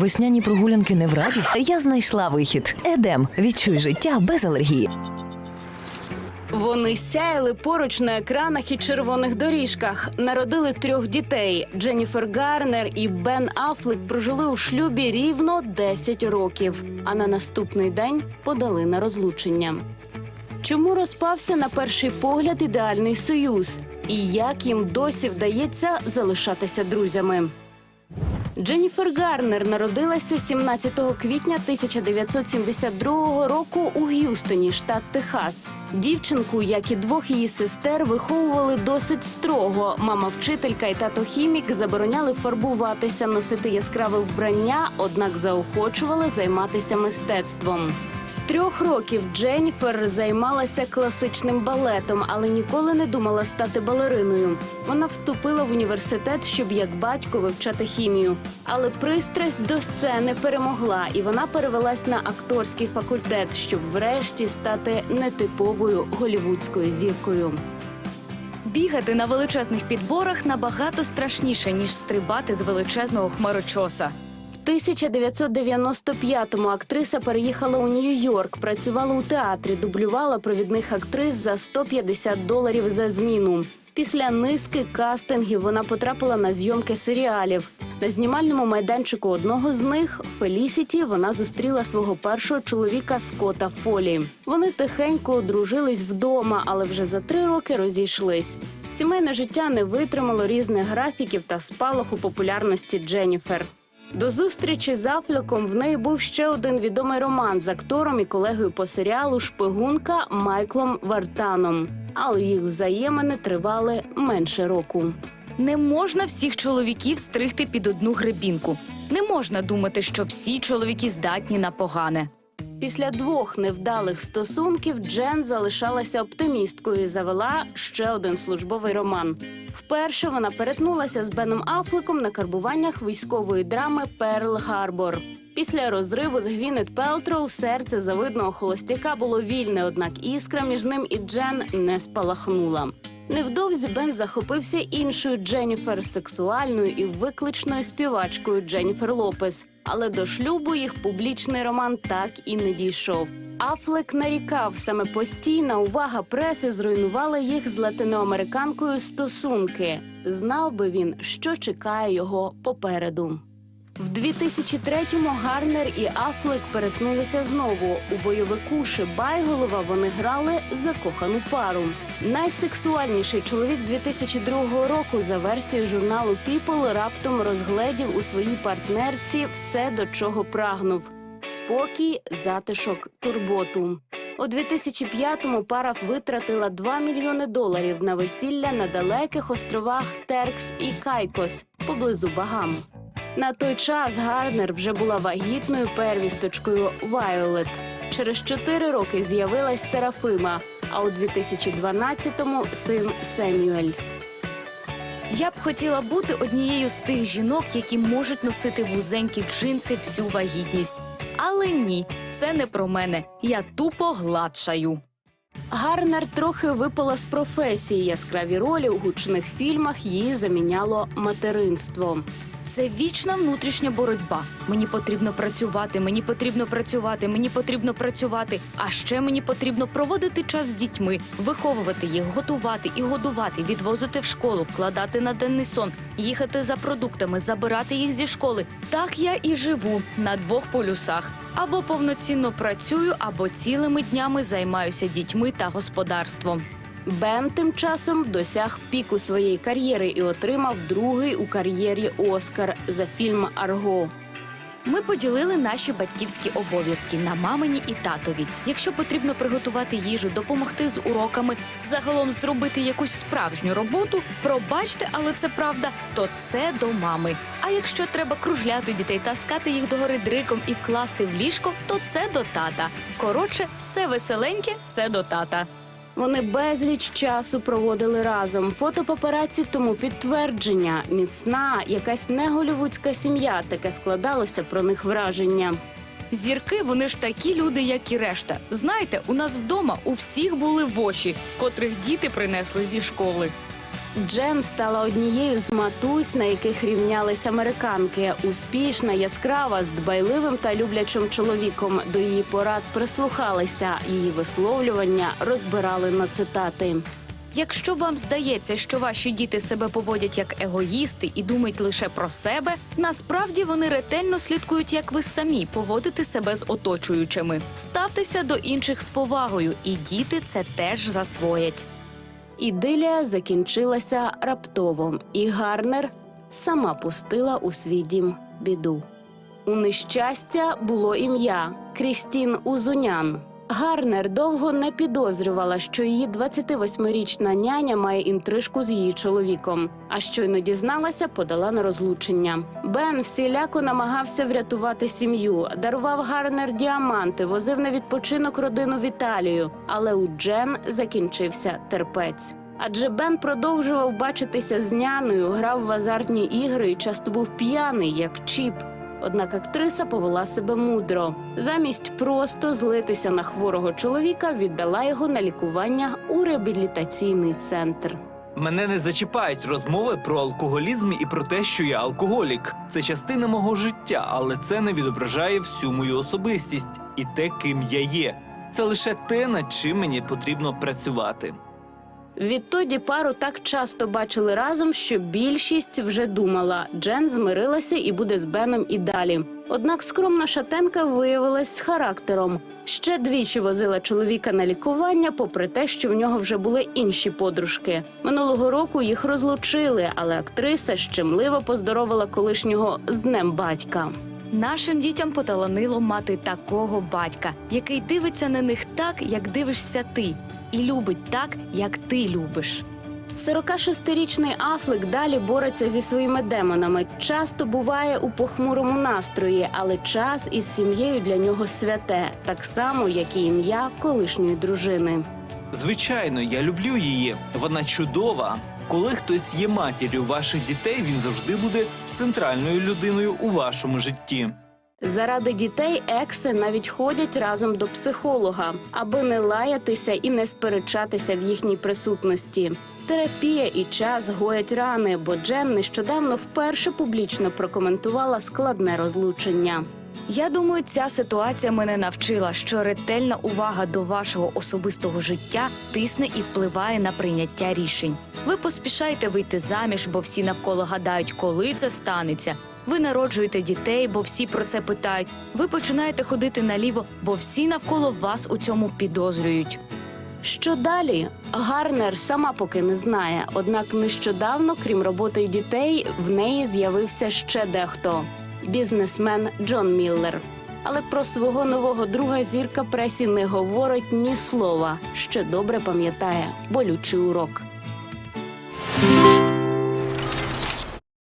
Весняні прогулянки не в радість. Я знайшла вихід. Едем. Відчуй життя без алергії. Вони сяяли поруч на екранах і червоних доріжках. Народили трьох дітей. Дженніфер Гарнер і Бен Аффлек прожили у шлюбі рівно 10 років, а на наступний день подали на розлучення. Чому розпався на перший погляд ідеальний союз? І як їм досі вдається залишатися друзями? Дженніфер Гарнер народилася 17 квітня 1972 року у Г'юстоні, штат Техас. Дівчинку, як і двох її сестер, виховували досить строго. Мама вчителька і тато хімік забороняли фарбуватися, носити яскраве вбрання, однак заохочували займатися мистецтвом. З трьох років Дженніфер займалася класичним балетом, але ніколи не думала стати балериною. Вона вступила в університет, щоб як батько вивчати хімію. Але пристрасть до сцени перемогла, і вона перевелась на акторський факультет, щоб врешті стати нетиповою голівудською зіркою. Бігати на величезних підборах набагато страшніше, ніж стрибати з величезного хмарочоса. В 1995-му актриса переїхала у Нью-Йорк, працювала у театрі, дублювала провідних актрис за 150 доларів за зміну. Після низки кастингів вона потрапила на зйомки серіалів. На знімальному майданчику одного з них Фелісіті вона зустріла свого першого чоловіка Скота Фолі. Вони тихенько одружились вдома, але вже за три роки розійшлись. Сімейне життя не витримало різних графіків та спалаху популярності Дженніфер. До зустрічі з Афлеком в неї був ще один відомий роман з актором і колегою по серіалу Шпигунка Майклом Вартаном. Але їх взаємини тривали менше року. Не можна всіх чоловіків стригти під одну гребінку. Не можна думати, що всі чоловіки здатні на погане. Після двох невдалих стосунків Джен залишалася оптимісткою і завела ще один службовий роман. Вперше вона перетнулася з Беном Афлеком на карбуваннях військової драми Перл Гарбор. Після розриву з Гвінет Пелтроу серце завидного холостяка було вільне, однак іскра між ним і Джен не спалахнула. Невдовзі Бен захопився іншою Дженніфер сексуальною і викличною співачкою Дженніфер Лопес. Але до шлюбу їх публічний роман так і не дійшов. Афлек нарікав саме постійна увага преси зруйнувала їх з латиноамериканкою стосунки. Знав би він, що чекає його попереду. В 2003-му Гарнер і Афлек перетнулися знову. У бойовику Шибайголова вони грали закохану пару. Найсексуальніший чоловік 2002 року за версією журналу People раптом розгледів у своїй партнерці все, до чого прагнув: спокій, затишок, турботу. У 2005-му пара витратила 2 мільйони доларів на весілля на далеких островах Теркс і Кайкос поблизу Багам. На той час Гарнер вже була вагітною первісточкою Вайолет. Через чотири роки з'явилась Серафима, а у 2012-му син Семюель. Я б хотіла бути однією з тих жінок, які можуть носити вузенькі джинси всю вагітність. Але ні, це не про мене. Я тупо гладшаю. Гарнер трохи випала з професії. Яскраві ролі у гучних фільмах її заміняло материнство. Це вічна внутрішня боротьба. Мені потрібно працювати, мені потрібно працювати, мені потрібно працювати. А ще мені потрібно проводити час з дітьми, виховувати їх, готувати і годувати, відвозити в школу, вкладати на денний сон, їхати за продуктами, забирати їх зі школи. Так я і живу на двох полюсах. Або повноцінно працюю, або цілими днями займаюся дітьми та господарством. Бен тим часом досяг піку своєї кар'єри і отримав другий у кар'єрі Оскар за фільм Арго. Ми поділили наші батьківські обов'язки на мамині і татові. Якщо потрібно приготувати їжу, допомогти з уроками, загалом зробити якусь справжню роботу, пробачте, але це правда, то це до мами. А якщо треба кружляти дітей, таскати їх догори дриком і вкласти в ліжко, то це до тата. Коротше, все веселеньке це до тата. Вони безліч часу проводили разом. Фото папараці тому підтвердження. Міцна, якась не голівудська сім'я. Таке складалося про них враження. Зірки, вони ж такі люди, як і решта. Знаєте, у нас вдома у всіх були воші, котрих діти принесли зі школи. Джен стала однією з матусь, на яких рівнялись американки. Успішна, яскрава, з дбайливим та люблячим чоловіком. До її порад прислухалися. Її висловлювання розбирали на цитати. Якщо вам здається, що ваші діти себе поводять як егоїсти і думають лише про себе, насправді вони ретельно слідкують, як ви самі поводите себе з оточуючими. Ставтеся до інших з повагою, і діти це теж засвоять. Ідилія закінчилася раптово, і Гарнер сама пустила у свій дім біду. У нещастя було ім'я Крістін Узунян. Гарнер довго не підозрювала, що її 28-річна няня має інтрижку з її чоловіком. А щойно дізналася, подала на розлучення. Бен всіляко намагався врятувати сім'ю, дарував Гарнер діаманти, возив на відпочинок родину в Італію. Але у Джен закінчився терпець. Адже Бен продовжував бачитися з няною, грав в азартні ігри і часто був п'яний, як чіп. Однак актриса повела себе мудро. Замість просто злитися на хворого чоловіка, віддала його на лікування у реабілітаційний центр. Мене не зачіпають розмови про алкоголізм і про те, що я алкоголік. Це частина мого життя, але це не відображає всю мою особистість і те, ким я є. Це лише те, над чим мені потрібно працювати. Відтоді пару так часто бачили разом, що більшість вже думала, Джен змирилася і буде з Беном і далі. Однак скромна шатенка виявилась з характером. Ще двічі возила чоловіка на лікування, попри те, що в нього вже були інші подружки. Минулого року їх розлучили, але актриса щемливо поздоровила колишнього з днем батька. Нашим дітям поталанило мати такого батька, який дивиться на них так, як дивишся ти, і любить так, як ти любиш. 46-річний Афлек далі бореться зі своїми демонами. Часто буває у похмурому настрої, але час із сім'єю для нього святе, так само, як і ім'я колишньої дружини. Звичайно, я люблю її. Вона чудова. Коли хтось є матір'ю ваших дітей, він завжди буде центральною людиною у вашому житті. Заради дітей екси навіть ходять разом до психолога, аби не лаятися і не сперечатися в їхній присутності. Терапія і час гоять рани, бо Джен нещодавно вперше публічно прокоментувала складне розлучення. Я думаю, ця ситуація мене навчила, що ретельна увага до вашого особистого життя тисне і впливає на прийняття рішень. Ви поспішаєте вийти заміж, бо всі навколо гадають, коли це станеться. Ви народжуєте дітей, бо всі про це питають. Ви починаєте ходити наліво, бо всі навколо вас у цьому підозрюють. Що далі? Гарнер сама поки не знає. Однак нещодавно, крім роботи дітей, в неї з'явився ще дехто бізнесмен Джон Міллер. Але про свого нового друга зірка пресі не говорить ні слова. Ще добре пам'ятає болючий урок.